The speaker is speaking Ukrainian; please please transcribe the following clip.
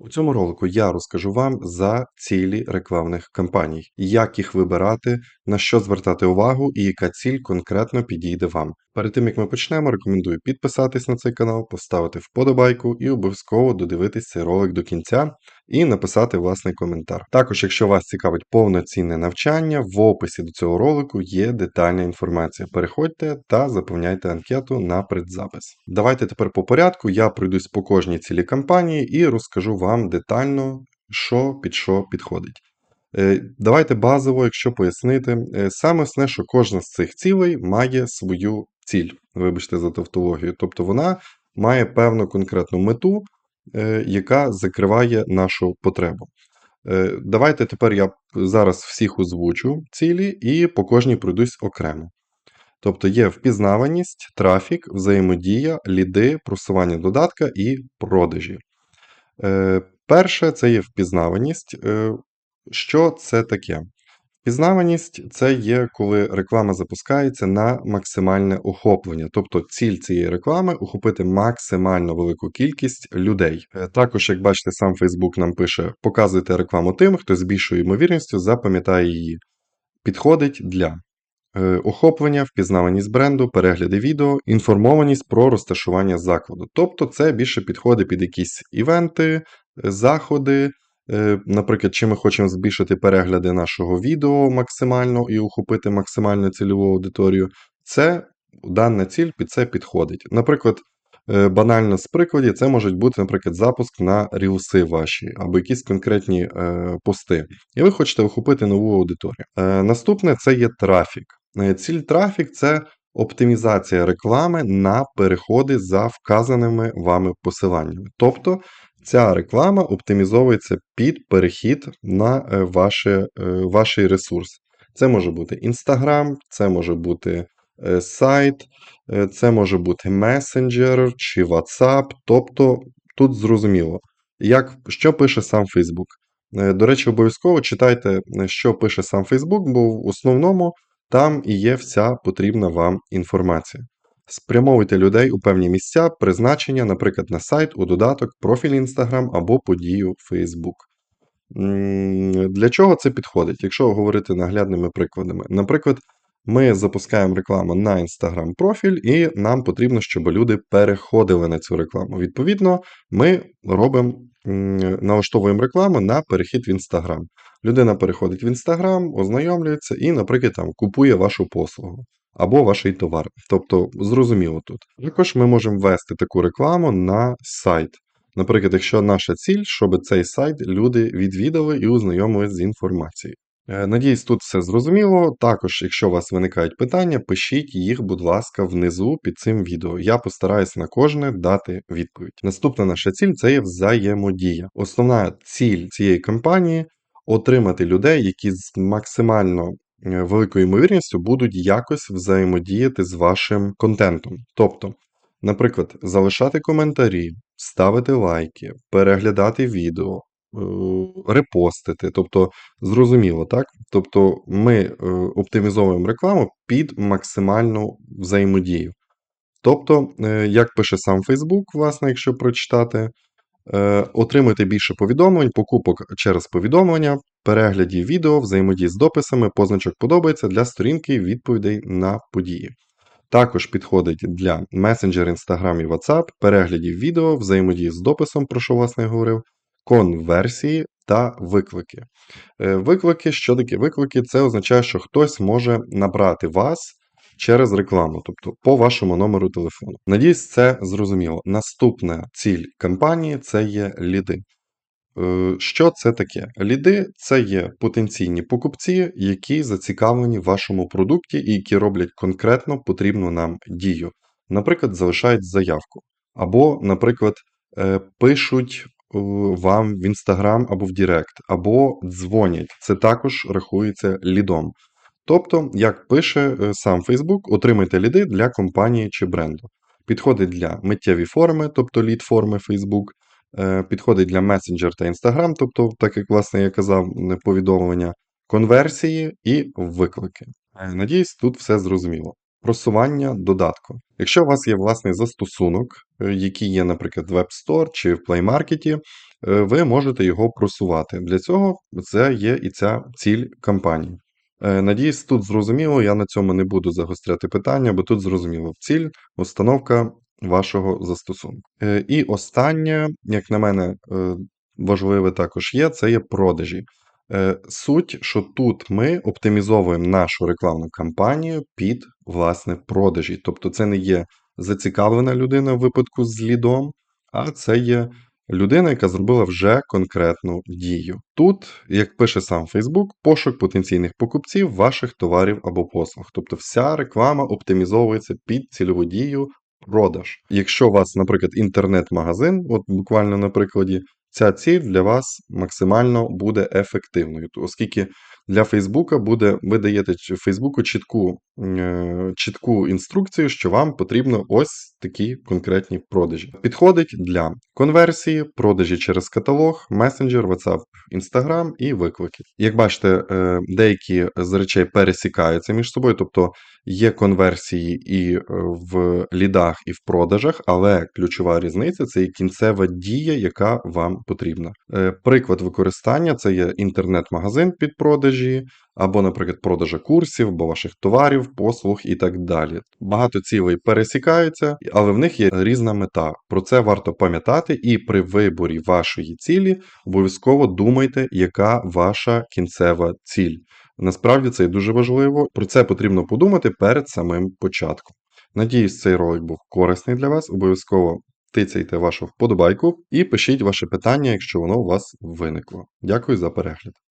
У цьому ролику я розкажу вам за цілі рекламних кампаній, як їх вибирати, на що звертати увагу і яка ціль конкретно підійде вам. Перед тим як ми почнемо, рекомендую підписатись на цей канал, поставити вподобайку і обов'язково додивитись цей ролик до кінця і написати власний коментар. Також, якщо вас цікавить повноцінне навчання, в описі до цього ролику є детальна інформація. Переходьте та заповняйте анкету на предзапис. Давайте тепер по порядку. Я пройдусь по кожній цілі кампанії і розкажу вам детально, що під що підходить. Е, Давайте базово, якщо пояснити, е, саме основне, що кожна з цих цілей має свою ціль, вибачте за тавтологію. Тобто вона має певну конкретну мету, яка закриває нашу потребу. Е, Давайте тепер я зараз всіх озвучу цілі і по кожній пройдусь окремо. Тобто є впізнаваність, трафік, взаємодія, ліди, просування додатка і продажі. Е, Перше це є впізнаваність. Е, Що це таке? Впізнаваність це є, коли реклама запускається на максимальне охоплення. Тобто ціль цієї реклами охопити максимально велику кількість людей. Е, Також, як бачите, сам Facebook нам пише: показуйте рекламу тим, хто з більшою ймовірністю запам'ятає її. Підходить для е, охоплення, впізнаваність бренду, перегляди відео, інформованість про розташування закладу. Тобто це більше підходить під якісь івенти, заходи. Е, Наприклад, чи ми хочемо збільшити перегляди нашого відео максимально і охопити максимально цільову аудиторію, це дана ціль під це підходить. Наприклад, е, банально з прикладів, це можуть бути, наприклад, запуск на рілси ваші або якісь конкретні е, пости. І ви хочете охопити нову аудиторію. Наступне це є трафік. Ціль трафік це оптимізація реклами на переходи за вказаними вами посиланнями. Тобто ця реклама оптимізовується під перехід на е, ваше, е, ресурс. Це може бути Instagram, це може бути е, сайт, це може бути месенджер чи WhatsApp. Тобто тут зрозуміло, як, що пише сам Facebook. До речі, обов'язково читайте, що пише сам Facebook, бо в основному там і є вся потрібна вам інформація. Спрямовуйте людей у певні місця, призначення, наприклад, на сайт, у додаток, профіль Instagram або подію Facebook. Для чого це підходить? Якщо говорити наглядними прикладами. Наприклад, ми запускаємо рекламу на Instagram профіль, і нам потрібно, щоб люди переходили на цю рекламу. Відповідно, ми робимо, налаштовуємо рекламу на перехід в Instagram. Людина переходить в Instagram, ознайомлюється і, наприклад, там купує вашу послугу або ваш товар. Тобто, зрозуміло тут. Також ми можемо ввести таку рекламу на сайт. Наприклад, якщо наша ціль, щоб цей сайт люди відвідали і ознайомились з інформацією. Е, Надіюсь, тут все зрозуміло. Також, якщо у вас виникають питання, пишіть їх, будь ласка, внизу під цим відео. Я постараюся на кожне дати відповідь. Наступна наша ціль це є взаємодія. Основна ціль цієї кампанії отримати людей, які максимально великою ймовірністю будуть якось взаємодіяти з вашим контентом. Тобто, наприклад, залишати коментарі, ставити лайки, переглядати відео, е, репостити. Тобто, зрозуміло, так? Тобто, ми е, оптимізовуємо рекламу під максимальну взаємодію. Тобто, е, як пише сам Facebook, власне, якщо прочитати, е, отримуйте більше повідомлень, покупок через повідомлення, переглядів відео, взаємодії з дописами, позначок подобається для сторінки відповідей на події. Також підходить для месенджер, Instagram і WhatsApp, переглядів відео, взаємодії з дописом, про що власне я говорив, конверсії та виклики. Е, Виклики, що таке виклики? Це означає, що хтось може набрати вас через рекламу, тобто по вашому номеру телефону. Надіюсь, це зрозуміло. Наступна ціль кампанії це є ліди. Е, Що це таке? Ліди це є потенційні покупці, які зацікавлені в вашому продукті і які роблять конкретно потрібну нам дію. Наприклад, залишають заявку, або, наприклад, е, пишуть е, вам в Instagram або в Директ, або дзвонять. Це також рахується лідом. Тобто, як пише е, сам Facebook, отримайте ліди для компанії чи бренду. Підходить для миттєві форми, тобто лід форми Facebook, е, підходить для Messenger та Instagram, тобто, так як власне я казав, повідомлення, конверсії і виклики. Е, Надіюсь, тут все зрозуміло. Просування додатку. Якщо у вас є власний застосунок, який є, наприклад, в App Store чи в Play Market, ви можете його просувати. Для цього це є і ця ціль кампанії. Е, Надіюсь, тут зрозуміло, я на цьому не буду загостряти питання, бо тут зрозуміло ціль, установка вашого застосунку. Е, І останнє, як на мене, е, важливе також є, це є продажі. Суть, що тут ми оптимізовуємо нашу рекламну кампанію під власне продажі. Тобто це не є зацікавлена людина в випадку з лідом, а це є людина, яка зробила вже конкретну дію. Тут, як пише сам Facebook, пошук потенційних покупців ваших товарів або послуг. Тобто вся реклама оптимізовується під цільову дію продаж. Якщо у вас, наприклад, інтернет-магазин, от буквально на прикладі, ця ціль для вас максимально буде ефективною, оскільки для Фейсбука буде, ви даєте Фейсбуку чітку, е, чітку інструкцію, що вам потрібно ось такі конкретні продажі. Підходить для конверсії, продажі через каталог, месенджер, WhatsApp, Instagram і виклики. Як бачите, е, деякі з речей пересікаються між собою, тобто є конверсії і е, в лідах, і в продажах, але ключова різниця це є кінцева дія, яка вам потрібна. Е, Приклад використання це є інтернет-магазин під продажі, або, наприклад, продажа курсів, або ваших товарів, послуг і так далі. Багато цілей пересікаються, але в них є різна мета. Про це варто пам'ятати, і при виборі вашої цілі обов'язково думайте, яка ваша кінцева ціль. Насправді це і дуже важливо. Про це потрібно подумати перед самим початком. Надіюсь, цей ролик був корисний для вас. Обов'язково тицяйте вашу вподобайку і пишіть ваше питання, якщо воно у вас виникло. Дякую за перегляд.